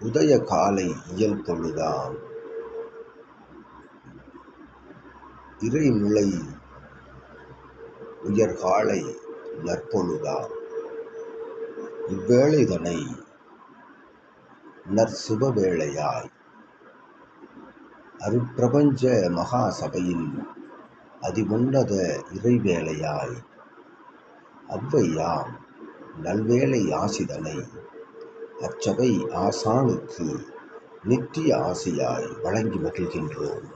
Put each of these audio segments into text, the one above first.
உதய காலை இயல் பொழுதாம் உயர்காலை நற்பொழுதாம் இவ்வேளைதனை நற்சுப வேளையாய் அருட்பிரபஞ்ச மகா சபையின் அதிவுன்னத இறைவேளையாய் அவ்வையாம் நல்வேளை ஆசிதனை அச்சபை ஆசானுக்கு நித்திய ஆசையாய் வழங்கி மகிழ்கின்றோம்.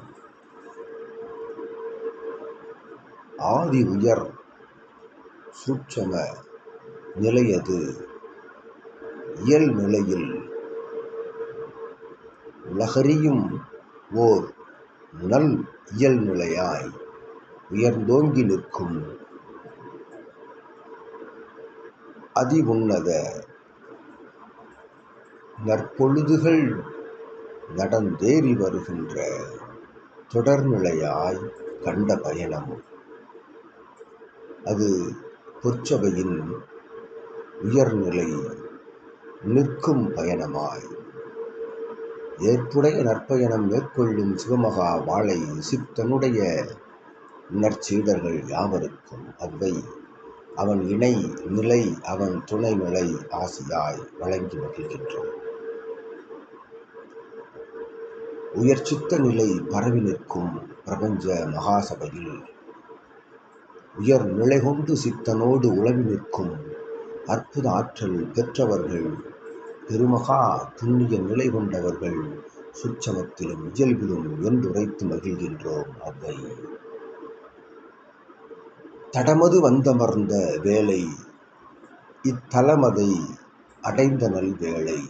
ஆதி உயர் சூட்சம நிலையது இயல் நிலையில் உலகறியும் ஓர் நல் இயல் நிலையாய் உயர்ந்தோங்கி நிற்கும். அதிவுன்னத நற்பொழுதுகள் நடந்தேறி வருகின்ற தொடர்நிலையாய் கண்ட பயணம். அது பொற்சபையின் உயர்நிலை நிற்கும் பயணமாய். ஏற்புடைய நற்பயணம் மேற்கொள்ளும் சிவமகா வாழை சித்தனுடைய நற்சீடர்கள் யாவருக்கும் அவ்வை. அவன் இணை நிலை அவன் துணை நிலை ஆசியாய் வழங்கி மகிழ்கின்றோம். உயர்ச்சித்த நிலை பரவி நிற்கும் பிரபஞ்ச மகாசபையில். உயர் நிலை கொண்டு சித்தனோடு உழவி நிற்கும் அற்புத ஆற்றல் பெற்றவர்கள் பெருமகா புண்ணிய நிலை கொண்டவர்கள் சுச்சமத்திலும் இயல்பிலும் என்றுரைத்து மகிழ்கின்றோம் அவை தடமது வந்தமர்ந்த வேலை இத்தலமதை அடைந்த நல் வேளை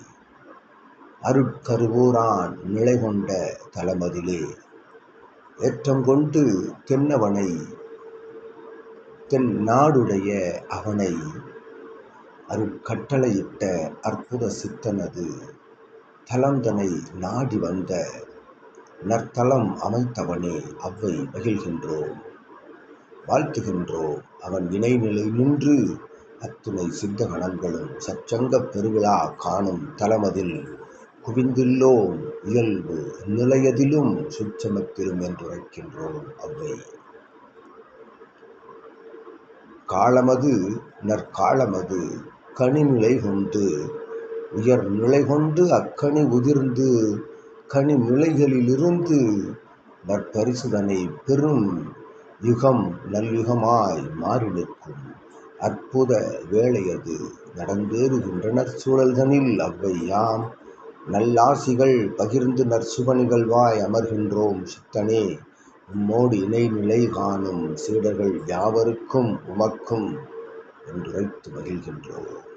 அருட்கருவூரான் நிலை கொண்ட தலமதிலே ஏற்றம் கொண்டு தென்னவனை தென் நாடுடைய அவனை அருட்கட்டளையிட்ட அற்புத சித்தனது தலந்தனை நாடி வந்த நற்தலம் அமைத்தவனே அவ்வை மகிழ்கின்றோம். வாழ்த்துகின்றோம். அவன் இணைநிலை நின்று அத்துணை சித்த கணங்களும் சச்சங்கப் பெருவிழா காணும் தலமதில் குவிந்துள்ளோம் இயல்பு நிலையதிலும் சுட்சமத்திலும் என்றுரைக்கின்றோம் அவ்வை. காலமது நற்காலமது கனிநிலை கொண்டு உயர் நிலை கொண்டு அக்கனி உதிர்ந்து கனி நிலைகளிலிருந்து நற்பரிசுதனை பெரும் யுகம் நல்யுகமாய் மாறி நிற்கும் அற்புத வேளையது நடந்தேறுகின்றனர் சூழல்தனில் அவ்வை யாம் நல்லாசிகள் பகிர்ந்து நற்சுப நிகழ்வாய் அமர்கின்றோம் சித்தனே. உம்மோடு இணை நிலை காணும் சீடர்கள் யாவருக்கும் உமக்கும் என்றுரைத்து மகிழ்கின்றோம்.